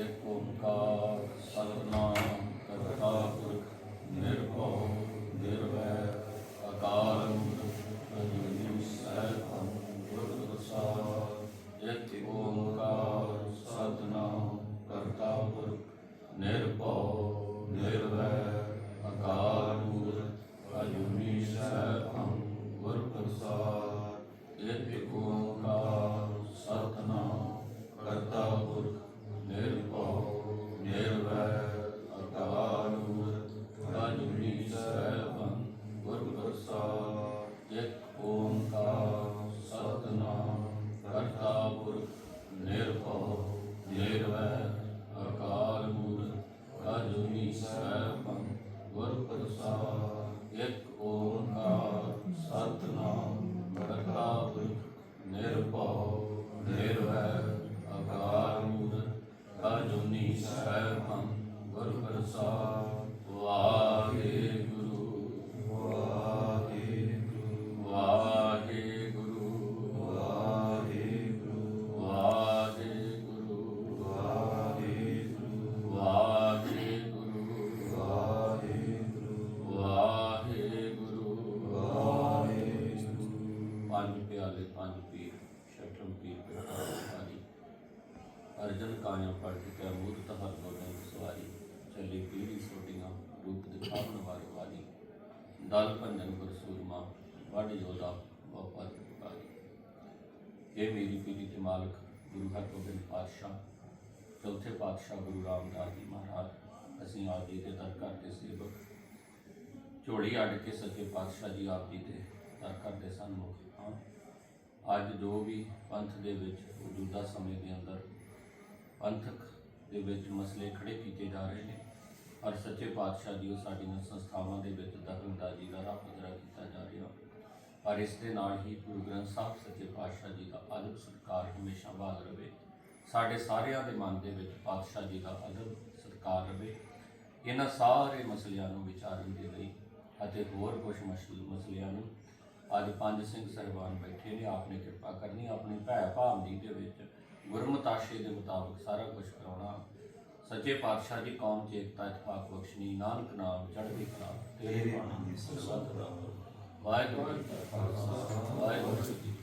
ਇੱਕ ਓੰਕਾਰ ਸਤਨਾਮ ਕਰਤਾ ਪੁਰਖ ਨਿਰਭਉ ਨਿਰਵੈਰ ਅਕਾਲ ਮੂਰਤ ਅਜੂਨੀ ਸੈਭੰ ਗੁਰ ਪ੍ਰਸਾਦ। ਇੱਕ ਓੰਕਾਰ ਸਤਨਾਮ ਕਰਤਾ ਪੁਰਖ ਨਿਰਭਉ ਨਿਰਵੈਰ ਅਕਾਲ ਅਜੂਨੀ ਸੈਭੰ ਗੁਰ ਪ੍ਰਸਾਦ। ਇੱਕ ਓੰਕਾਰ ਓੰਕਾਰ ਸਤਨਾਮ ਕਰਤਾ ਪੁਰਖ ਨਿਰਭਉ ਨਿਰਵੈਰ ਅਕਾਲ ਮੂਰਤ ਅਜੂਨੀ ਸੈਭੰ ਗੁਰ ਪ੍ਰਸਾਦ ਇੱਕ ਓੰਕਾਰ ਸਤਨਾਮ ਕਰਤਾ ਪੁਰਖ ਨਿਰਭਉ ਨਿਰਵੈਰ ਅਕਾਲ ਮੂਰਤ ਅਜੂਨੀ ਸੈਭੰ ਗੁਰ ਪ੍ਰਸਾਦ ਪੰਜ ਪੰਜ ਪੀਰ ਛਠਮ ਪੀਰ ਪ੍ਰਕਾਸ਼ੀ ਅਰਜਨ ਕਾਇਆ ਪੜ ਕੇ ਮੂਰਤ ਹਰ ਗੋਬਿੰਦ ਸਵਾਰੀ, ਚੱਲੀ ਪੀੜੀ ਸੋਟੀਆਂ ਰੂਪ ਦਿਖਾਵਣ ਵਾਰ ਵਾਲੀ ਦਲ ਭੰਜਨ ਗੁਰ ਸੂਰਮਾ ਵੱਡ ਯੋਧਾ ਬਹੁਪਤ ਪੁਕਾਰੀ ਇਹ ਮੇਰੀ ਪੀੜੀ ਦੇ ਮਾਲਕ, ਗੁਰੂ ਹਰਗੋਬਿੰਦ ਪਾਤਸ਼ਾਹ, ਚੌਥੇ ਪਾਤਸ਼ਾਹ ਗੁਰੂ ਰਾਮਦਾਸ ਜੀ ਮਹਾਰਾਜ, ਅਸੀਂ ਆਪ ਜੀ ਦੇ ਦਰ ਘਰ ਦੇ ਸੇਵਕ। ਝੋਲੀ ਅੱਡ ਕੇ ਸੱਚੇ ਪਾਤਸ਼ਾਹ ਜੀ ਆਪ ਜੀ ਦੇ ਦਰ ਘਰ ਦੇ ਸਨਮੁਖ। ਹਾਂ। ਅੱਜ ਜੋ ਵੀ ਪੰਥ ਦੇ ਵਿੱਚ ਮੌਜੂਦਾ ਸਮੇਂ ਦੇ ਅੰਦਰ ਪੰਥਕ ਦੇ ਵਿੱਚ ਮਸਲੇ ਖੜੇ ਕੀਤੇ ਜਾ ਰਹੇ ਨੇ, ਔਰ ਸੱਚੇ ਪਾਤਸ਼ਾਹ ਜੀ ਉਹ ਸਾਡੀਆਂ ਸੰਸਥਾਵਾਂ ਦੇ ਵਿੱਚ ਦਖਲਅੰਦਾਜ਼ੀ ਦਾ ਰਾਹ ਪੱਧਰਾ ਕੀਤਾ ਜਾ ਰਿਹਾ। ਔਰ ਇਸ ਦੇ ਨਾਲ ਹੀ ਗੁਰੂ ਗ੍ਰੰਥ ਸਾਹਿਬ ਸੱਚੇ ਪਾਤਸ਼ਾਹ ਜੀ ਦਾ ਅਦਬ ਸਤਿਕਾਰ ਹਮੇਸ਼ਾ ਬਹਾਲ ਰਵੇ। ਸਾਡੇ ਸਾਰਿਆਂ ਦੇ ਮਨ ਦੇ ਵਿੱਚ ਪਾਤਸ਼ਾਹ ਜੀ ਦਾ ਅਦਬ ਸਤਿਕਾਰ ਰਵੇ। ਇਹਨਾਂ ਸਾਰੇ ਮਸਲਿਆਂ ਨੂੰ ਵਿਚਾਰਨ ਦੇ ਲਈ ਅਤੇ ਹੋਰ ਕੁਝ ਮਸਲ, ਮਸਲਿਆਂ ਨੂੰ ਅੱਜ ਪੰਜ ਸਿੰਘ ਸਰਬਾਨ ਬੈਠੇ ਨੇ ਆਪਨੇ ਕਿਰਪਾ ਕਰਨੀ ਆਪਣੀ ਭੈ ਭਾਵਨੀ ਦੇ ਵਿੱਚ ਗੁਰਮਤਾਸ਼ੇ ਦੇ ਮੁਤਾਬਕ ਸਾਰਾ ਕੁਝ ਕਰਾਉਣਾ। ਸੱਚੇ ਪਾਤਸ਼ਾਹ ਦੀ ਕੌਮ ਚ ਏਕਤਾ ਇਤਫਾਕ ਬਖਸ਼ਣੀ ਨਾਨਕ ਨਾਮ ਚੜ੍ਹਦੀ ਕਲਾ ਤੇਰੇ ਬਾਣੀ ਸਰਬੱਤ ਦਾ ਵਾਹਿਗੁਰੂ ਵਾਹਿਗੁਰੂ ਜੀ